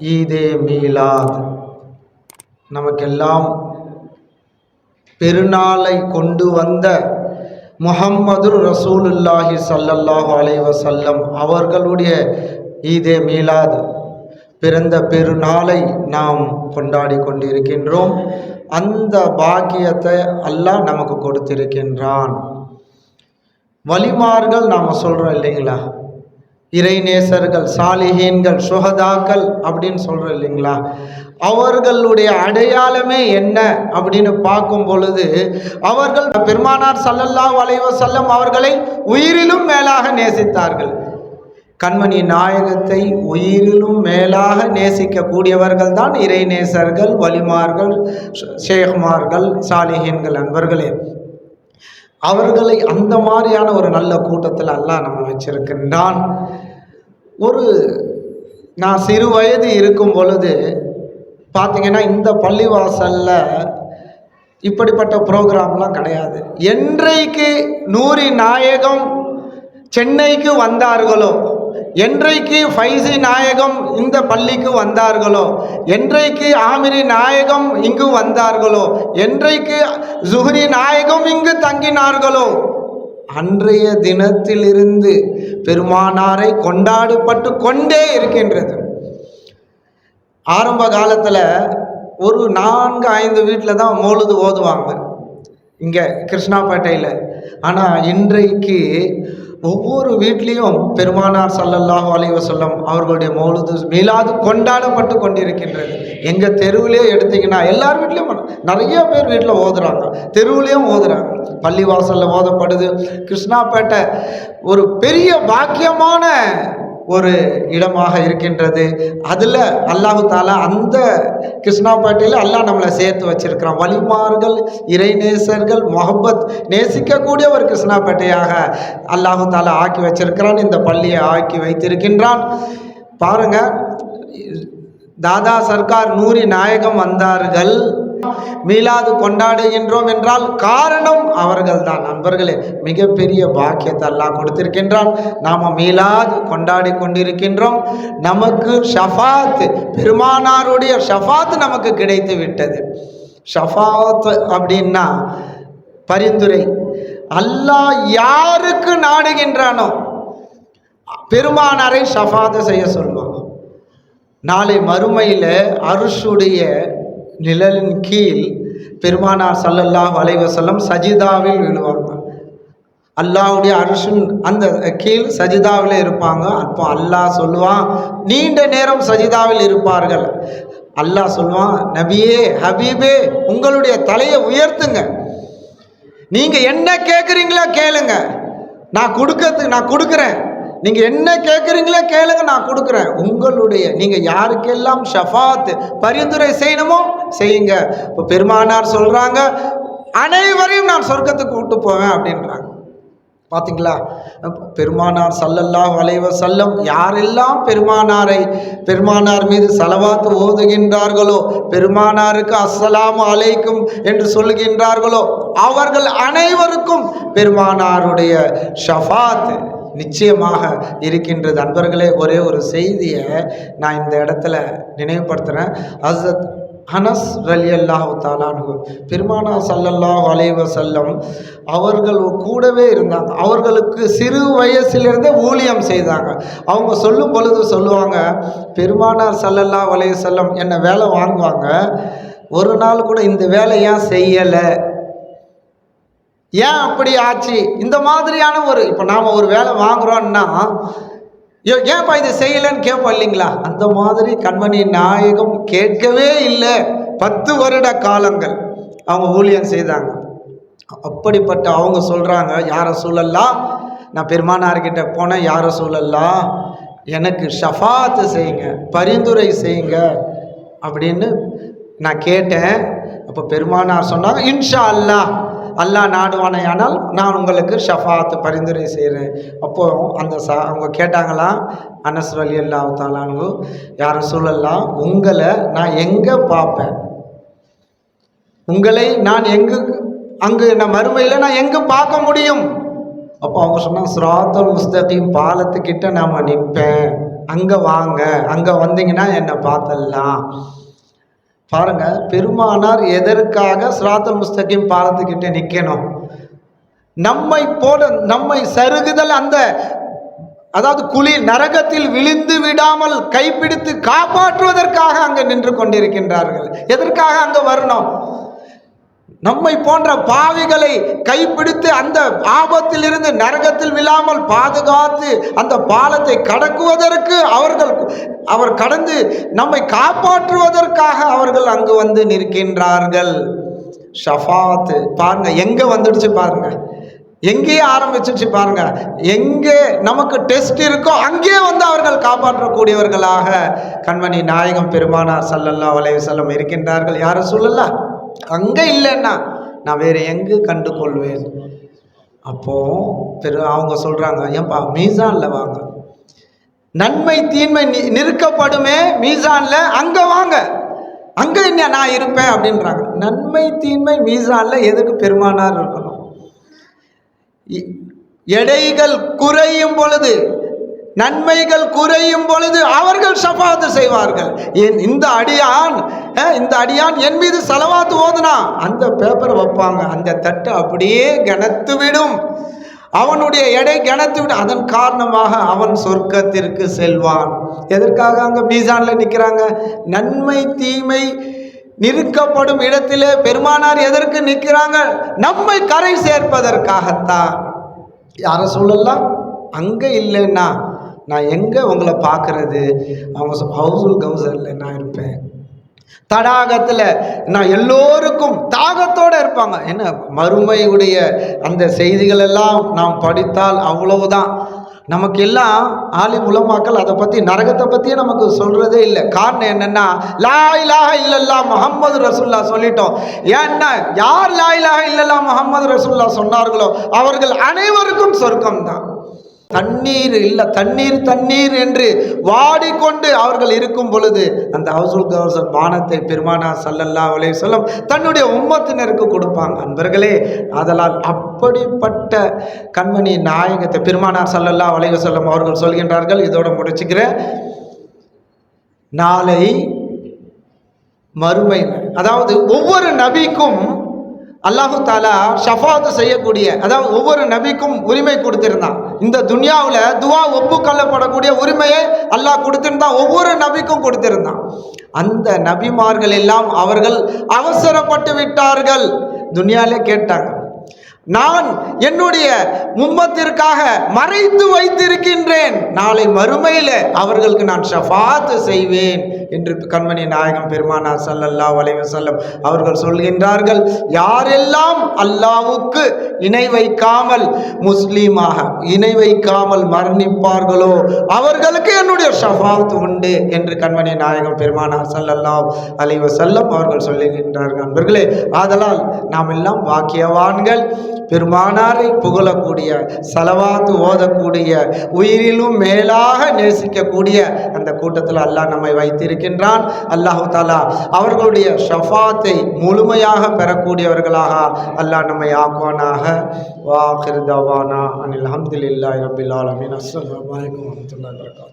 ஈதே மீலாத். நமக்கெல்லாம் பெருநாளை கொண்டு வந்த முஹம்மது ரசூலுல்லாஹி சல்லல்லாஹு அலைஹி சல்லம் அவர்களுடைய ஈதே மீலாத் பிறந்த பெருநாளை நாம் கொண்டாடி கொண்டிருக்கின்றோம். அந்த பாக்கியத்தை அல்லாஹ் நமக்கு கொடுத்திருக்கின்றான். வலிமார்கள் நாம் சொல்கிறோம் இல்லைங்களா? இறைநேசர்கள் சாலிஹீன்கள் சுகதாக்கள் அப்படின்னு சொல்கிறோம் இல்லைங்களா? அவர்களுடைய அடையாளமே என்ன அப்படின்னு பார்க்கும் பொழுது அவர்கள் பெருமானார் சல்லல்லா வளைவ செல்லும் அவர்களை உயிரிலும் மேலாக நேசித்தார்கள். கண்மணி நாயகத்தை உயிரிலும் மேலாக நேசிக்கக்கூடியவர்கள் தான் இறைநேசர்கள் வலிமார்கள் ஷேகுமார்கள் சாலிஹீன்கள் அன்பர்களே. அவர்களை அந்த மாதிரியான ஒரு நல்ல கூட்டத்தில் அல்லாஹ் நம்ம வச்சிருக்கின்றான். ஒரு நான் சிறு வயது இருக்கும் பொழுது பார்த்தீங்கன்னா இந்த பள்ளிவாசலில் இப்படிப்பட்ட ப்ரோக்ராம்லாம் கிடையாது. என்றைக்கு நூறி நாயகம் சென்னைக்கு வந்தார்களோ என்றைக்கு ஃபைசி நாயகம் இந்த பள்ளிக்கு வந்தார்களோ என்றைக்கு ஆமிரி நாயகம் இங்கு வந்தார்களோ என்றைக்கு ஜுஹரி நாயகம் இங்கு தங்கினார்களோ அன்றைய தினத்திலிருந்து பெருமானாரை கொண்டாடப்பட்டு கொண்டே இருக்கின்றது. ஆரம்ப காலத்தில் ஒரு நான்கு ஐந்து வீட்டில் தான் மோழுது ஓதுவாங்க இங்கே கிருஷ்ணாப்பேட்டையில். ஆனால் இன்றைக்கு ஒவ்வொரு வீட்லேயும் பெருமானார் சல்லல்லாஹு அலைஹி வஸல்லம் அவர்களுடைய மௌலுது மீளாது கொண்டாடப்பட்டு கொண்டிருக்கின்றது. எங்கள் தெருவிலே எடுத்தீங்கன்னா எல்லார் வீட்லேயும் நிறைய பேர் வீட்டில் ஓதுறாங்க. தெருவுலேயும் ஓதுறாங்க. பள்ளிவாசலில் ஓதப்படுது. கிருஷ்ணாப்பேட்டை ஒரு பெரிய பாக்கியமான ஒரு இடமாக இருக்கின்றது. அதில் அல்லாஹு தாலா அந்த கிருஷ்ணாப்பேட்டையில் அல்லாஹ் நம்மளை சேர்த்து வச்சிருக்கிறான். வலிமார்கள் இறைநேசர்கள் மொஹப்பத் நேசிக்கக்கூடிய ஒரு கிருஷ்ணாபேட்டையாக அல்லாஹு தாலா ஆக்கி வச்சிருக்கிறான். இந்த பள்ளியை ஆக்கி வைத்திருக்கின்றான். பாருங்கள் தாதா சர்க்கார் நூறி நாயகம் வந்தார்கள். மீலாது கொண்டாடுகின்றோம் என்றால் காரணம் அவர்கள்தான். நண்பர்களே மிகப்பெரிய பாக்கியத்தை அல்லாஹ் கொடுத்திருக்கின்றான். நாம மீலாது கொண்டாடி கொண்டிருக்கின்றோம். நமக்கு ஷஃபாத் பெருமானாருடைய ஷஃபாத் நமக்கு கிடைத்து விட்டது. ஷஃபாத் அப்படின்னா பரிந்துரை. அல்லாஹ் யாருக்கு நாடுகின்றானோ பெருமானாரை ஷஃபாத செய்ய சொல்லுவான் நாளை மறுமையில் அருஷுடைய நிழலின் கீழ் பெருமானார் சல்லல்லாஹ் அலைவசல்லம் சஜிதாவில் விழுவாங்க. அல்லாவுடைய அரிசின் அந்த கீழ் சஜிதாவில் இருப்பாங்க. அப்போ அல்லாஹ் சொல்லுவான் நீண்ட நேரம் சஜிதாவில் இருப்பார்கள். அல்லாஹ் சொல்லுவான் நபியே ஹபீபே உங்களுடைய தலையை உயர்த்துங்க. நீங்கள் என்ன கேட்குறீங்களோ கேளுங்க. நான் கொடுக்கறதுக்கு நான் கொடுக்குறேன். நீங்க என்ன கேட்குறீங்களோ கேளுங்க நான் கொடுக்குறேன். உங்களுடைய நீங்க யாருக்கெல்லாம் ஷஃபாத் பரிந்துரை செய்யணுமோ செய்யுங்க. இப்போ பெருமானார் சொல்றாங்க அனைவரையும் நான் சொர்க்கத்துக்கு கூட்டு போவேன் அப்படின்றாங்க. பார்த்தீங்களா பெருமானார் சல்லல்லா வளைவ சல்லம் யாரெல்லாம் பெருமானாரை பெருமானார் மீது செலவாத்து ஓதுகின்றார்களோ பெருமானாருக்கு அஸ்ஸலாமு அலைக்கும் என்று சொல்கின்றார்களோ அவர்கள் அனைவருக்கும் பெருமானாருடைய ஷஃபாத் நிச்சயமாக இருக்கின்றது. அன்பர்களே ஒரே ஒரு செய்தியை நான் இந்த இடத்துல நினைவுபடுத்துகிறேன் அசத் அனஸ் ரலி அல்லாஹு தாலானு பெருமானா சல்லல்லாஹ் அலைவ செல்லம் அவர்கள் கூடவே இருந்தாங்க. அவர்களுக்கு சிறு வயசிலிருந்தே ஊழியம் செய்தாங்க. அவங்க சொல்லும் பொழுது சொல்லுவாங்க பெருமானார் சல்லல்லாஹ் அலைஹி செல்லம் என்னை வேலை வாங்குவாங்க. ஒரு நாள் கூட இந்த வேலை ஏன் செய்யலை? ஏன் அப்படி ஆச்சு? இந்த மாதிரியான ஒரு இப்போ நாம் ஒரு வேலை வாங்குறோன்னா ஏ ஏன்ப்பா இது செய்யலைன்னு கேட்போம் இல்லைங்களா? அந்த மாதிரி கண்மணி நாயகம் கேட்கவே இல்லை. பத்து வருட காலங்கள் அவங்க ஊழியம் செய்தாங்க. அப்படிப்பட்ட அவங்க சொல்கிறாங்க யாரை சூழல்லாம் நான் பெருமானார்கிட்ட போனேன் யாரை சூழல்லாம் எனக்கு ஷஃபாத்து செய்யுங்க பரிந்துரை செய்யுங்க. அப்படின்னு நான் கேட்டேன். அப்போ பெருமானார் சொன்னாங்க இன்ஷா அல்லாஹ் அல்லாஹ் நாடுவானையானால் நான் உங்களுக்கு ஷஃபாத் பரிந்துரை செய்கிறேன் அப்போது அந்த சா அவங்க கேட்டாங்களாம் அனஸ் அலி அல்லா தாலானு யாரும் சொல்லலாம் உங்களை நான் எங்கே பார்ப்பேன்? உங்களை நான் எங்கு அங்கு நான் மறுமையில் நான் எங்கே பார்க்க முடியும்? அப்போ அவங்க சொன்னால் ஸ்ராத்தல் முஸ்தகீம் பாலத்துக்கிட்ட நாம் நிற்பேன் அங்கே வாங்க. அங்கே வந்தீங்கன்னா என்னை பார்த்தலாம் பாருங்க பெருமானார் எதற்காக சிராத்தல் முஸ்தகிம் பாலத்துக்கிட்ட நிற்கணும் நம்மை போல நம்மை சருகுதல் அந்த அதாவது குழி நரகத்தில் விழுந்து விடாமல் கைப்பிடித்து காப்பாற்றுவதற்காக அங்கே நின்று கொண்டிருக்கின்றார்கள். எதற்காக அங்கே வரணும்? நம்மை போன்ற பாவிகளை கைப்பிடித்து அந்த ஆபத்திலிருந்து நரகத்தில் விழாமல் பாதுகாத்து அந்த பாலத்தை கடக்குவதற்கு அவர்கள் அவர் கடந்து நம்மை காப்பாற்றுவதற்காக அவர்கள் அங்கு வந்து நிற்கின்றார்கள். ஷஃபாத்து பாருங்க எங்க வந்துடுச்சு பாருங்க. எங்கேயே ஆரம்பிச்சிச்சு பாருங்க. எங்கே நமக்கு டெஸ்ட் இருக்கோ அங்கே வந்து அவர்கள் காப்பாற்றக்கூடியவர்களாக கண்மணி நாயகம் பெருமானார் சல்லல்லா அலைவசல்லம் இருக்கின்றார்கள். யாரும் சொல்லல? அங்கே இல்லைன்னா நான் வேறு எங்கு கண்டு கொள்வேன் அப்போது பெரு அவங்க சொல்கிறாங்க ஏன்பா மீசானில் வாங்க. நன்மை தீன்மை நி- நிறுக்கப்படுமே மீசானில் அங்கே வாங்க. அங்கே என்ன நான் இருப்பேன் அப்படின்றாங்க. நன்மை தீன்மை மீசானில் எதுக்கு பெருமானார் இருக்கணும்? இ- எடைகள் குறையும் பொழுது நன்மைகள் குறையும் பொழுது அவர்கள் ஷஃபாத்து செய்வார்கள். என் இந்த அடியான் இந்த அடியான் என் மீது செலவாத்து ஓதுனா? அந்த பேப்பரை வைப்பாங்க. அந்த தட்டு அப்படியே கனத்து விடும். அவனுடைய எடை கனத்து விடும். அதன் காரணமாக அவன் சொர்க்கத்திற்கு செல்வான். எதற்காக அங்க மீசான்ல நிற்கிறாங்க நன்மை தீமை நிறுக்கப்படும் இடத்திலே பெருமானார் எதற்கு நிற்கிறாங்க? நம்மை கரை சேர்ப்பதற்காகத்தான். யார சொல்லலாம்? அங்கே இல்லைன்னா நான் எங்கே உங்களை பார்க்கறது? அவங்க சொ- ஹவுசுல் நான் இருப்பேன். தடாகத்தில் நான் எல்லோருக்கும் தாகத்தோடு இருப்பாங்க. என்ன? மறுமையுடைய அந்த செய்திகள் எல்லாம் நாம் படித்தால் அவ்வளவுதான். நமக்கு எல்லாம் ஆலி உலமாக்கள் அதை பற்றி நரகத்தை பற்றியே நமக்கு சொல்கிறதே இல்லை. காரணம் என்னென்னா லா இல்லல்லா முகமது ரசுல்லா சொல்லிட்டோம். ஏன்னா யார் லாயிலாக இல்லல்லா முகமது ரசுல்லா சொன்னார்களோ அவர்கள் அனைவருக்கும் சொர்க்கம் தான் தண்ணீர் இல்லை தண்ணீர் தண்ணீர் என்று வாடிக்கொண்டு அவர்கள் இருக்கும் பொழுது அந்த ஹவுசுல் கவுசல் பானத்தை பெருமானா சல்லல்லா அலே சொல்லம் தன்னுடைய உம்மத்தினருக்கு கொடுப்பாங்க. அன்பர்களே அதனால் அப்படிப்பட்ட கண்மணி நாயகத்தை பெருமானார் சல்லல்லா அலைய சொல்லம் அவர்கள் சொல்கின்றார்கள். இதோட முடிச்சுக்கிறேன். நாளை மறுமை அதாவது ஒவ்வொரு நபிக்கும் அல்லாஹு தாலா ஷஃபாத்து செய்யக்கூடிய அதாவது ஒவ்வொரு நபிக்கும் உரிமை கொடுத்திருந்தான். இந்த துனியாவில் துவா ஒப்புக்கொள்ளப்படக்கூடிய உரிமையை அல்லாஹ் கொடுத்திருந்தான் ஒவ்வொரு நபிக்கும் கொடுத்திருந்தான். அந்த நபிமார்கள் எல்லாம் அவர்கள் அவசரப்பட்டு விட்டார்கள். துனியாலே கேட்டாங்க நான் என்னுடைய மும்மத்திற்காக மறைத்து வைத்திருக்கின்றேன். நாளை மறுமையில் அவர்களுக்கு நான் ஷஃபாத்து செய்வேன் என்று கண்மணி நாயகம் பெருமானா சல்லல்லா அலைஹி செல்லம் அவர்கள் சொல்கின்றார்கள். யாரெல்லாம் அல்லாவுக்கு இணை வைக்காமல் முஸ்லீமாக இணை வைக்காமல் மரணிப்பார்களோ அவர்களுக்கு என்னுடைய ஷஃபாத் உண்டு என்று கண்மணி நாயகம் பெருமானா சல்லல்லா அலைஹி செல்லம் அவர்கள் சொல்லுகின்றார்கள். நண்பர்களே ஆதலால் நாம் எல்லாம் வாக்கியவான்கள் பெருமானாரை புகழக்கூடிய செலவாத்து ஓதக்கூடிய உயிரிலும் மேலாக நேசிக்கக்கூடிய அந்த கூட்டத்தில் அல்லாஹ் நம்மை வைத்திருக்கின்றான். அல்லாஹு தாலா அவர்களுடைய ஷஃபாத்தை முழுமையாக பெறக்கூடியவர்களாக அல்லாஹ் நம்மை ஆக்குவானாக. வாஹிர் தவானா அனில் அஹமதுல்லாஹி ரபில் ஆலமின். அஸ்லாம் வலைக்கம் வரஹ்மத்துல்லாஹி வபரகாத்துஹு.